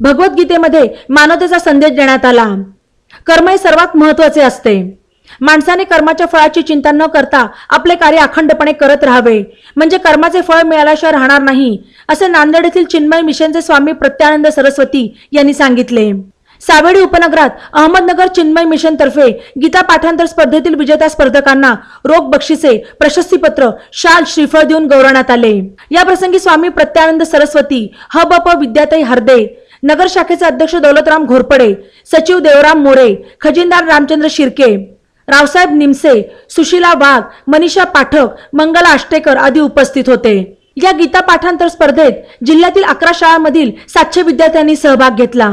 भगवद्गीतेमध्ये मानवतेचा संदेश देण्यात आला. कर्म हे सर्वात महत्त्वाचे असते. माणसाने कर्माच्या फळाची चिंता न करता आपले कार्य अखंडपणे करत राहावे. म्हणजे कर्माचे फळ मिळाल्याशिवाय राहणार नाही असे नांदेड येथील चिन्मय मिशनचे स्वामी प्रत्यानंद सरस्वती यांनी सांगितले. सावेडी उपनगरात अहमदनगर चिन्मय मिशन तर्फे गीता पाठांतर स्पर्धेतील विजेत्या स्पर्धकांना रोख बक्षिसे प्रशस्तीपत्र शाल श्रीफळ देऊन गौरवण्यात आले. या प्रसंगी स्वामी प्रत्यानंद सरस्वती हबप विद्याताई हरदे नगर शाखेचे अध्यक्ष दौलतराम घोरपडे सचिव देवराम मोरे खजिनदार रामचंद्र शिर्के रावसाहेब निमसे सुशीला वाघ मनीषा पाठक मंगला आष्टेकर आदी उपस्थित होते. या गीता पाठांतर स्पर्धेत जिल्ह्यातील अकरा शाळांमधील सातशे विद्यार्थ्यांनी सहभाग घेतला.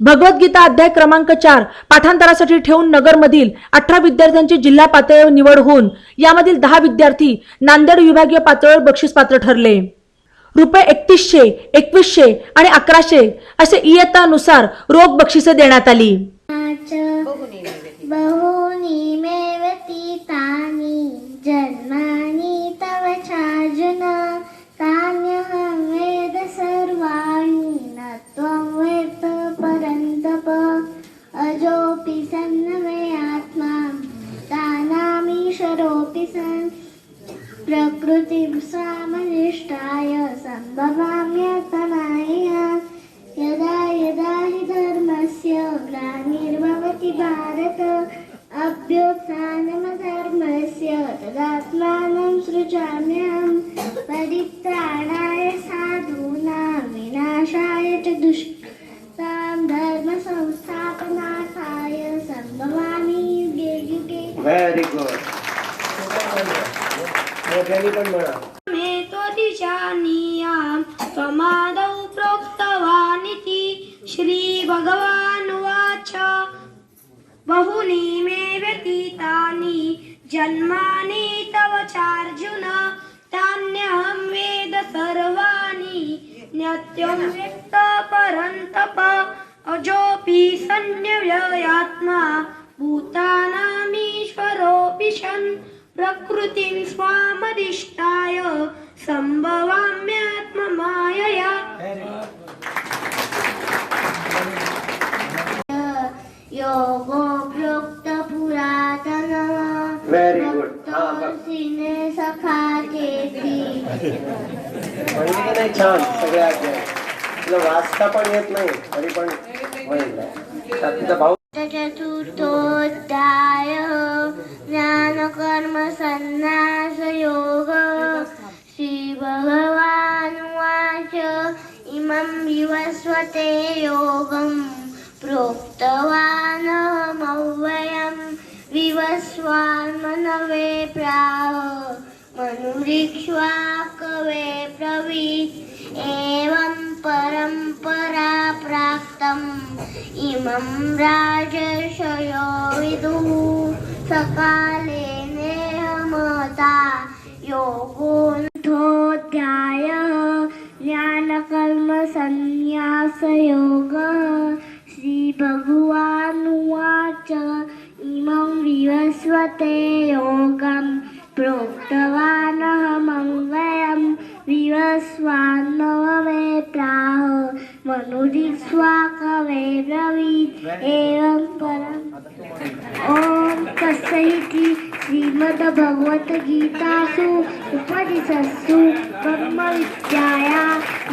भगवद्गीता अध्याय क्रमांक चार पाठांतरासाठी ठेवून नगरमधील अठरा विद्यार्थ्यांची जिल्हा पातळीवर निवड होऊन यामधील दहा विद्यार्थी नांदेड विभागीय पातळीवर बक्षीस पात्र ठरले. रुपये एकतीसशे एकवीसशे आणि अकराशे असे इयत्तानुसार रोख बक्षिसे देण्यात आली. प्रकृती सामनिष्ठा जन्मानि वेद सर्वाणि न सम्भवाम्यतनाय यदा यदा हि धर्मस्य ग्लानिर्भवति भारत अभ्युत्थानमधर्मस्य तदात्मानं सृजाम्यहं परित्राणाय साधूनां विनाशाय च दुष्टां धर्मसंस्थापनार्थाय सम्भवामि युगे युगे व्हेरी गुड मोठ्याने पण म्हणा ईशानीयां त्वमादौ प्रोक्तवानिति श्रीभगवानुवाच। बहूनि मे व्यतीतानि। जन्मानि तव चार्जुन। तान्यहं वेद सर्वाणि। नित्यं व्यक्त परन्तप। अजोऽपि सन्न्यव्ययात्मा। भूतानामीश्वरोऽपि सन् प्रकृतिं स्वामदिष्टाय सम्भवाम्यात्ममायया योगो. हा, बघ. सिने सखा केती। नाही छान सगळे अध्याय तुला वाचता पण येत नाही तरी पण भाऊ चतुर्थोऽध्याय ज्ञानकर्म संन्यास योग विवस्वते योगं प्रोक्तवानहमव्ययं विवस्वान्मनवे प्राह मनुरीक्ष्वा कवे ब्रवीत् एवं परम्परा प्राप्तम्। इमं राजर्षयो विदुः सकाले नेहमता സന്യാസയോഗ ശ്രീ ഭഗവാനുവാച ഇമം വിവസ്വത്തെ യോഗം പ്രോക്തവാനഹമം വയം വിവസ്വാന്നവമേ പ്രാഹ മനുരിക്ഷ്വാകവേ ബ്രവീത് ഏവം പരം ഓം തസ്സൈതി श्रीमद भगवत गीतासु उपनिषत्सु ब्रह्म विद्याया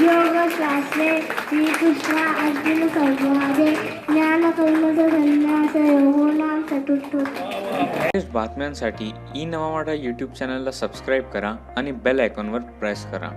योगशास्त्रे श्रीकृष्ण अर्जुन संवादे ज्ञानकर्मद अर्जुनसंवादे ज्ञानकर्मसन्न्यासयोगो नाम चतुर्थ लेटेस्ट बातम्यांसाठी ई नवा यूट्यूब चॅनलला सबस्क्राईब करा आणि बेल आयकॉनवर प्रेस करा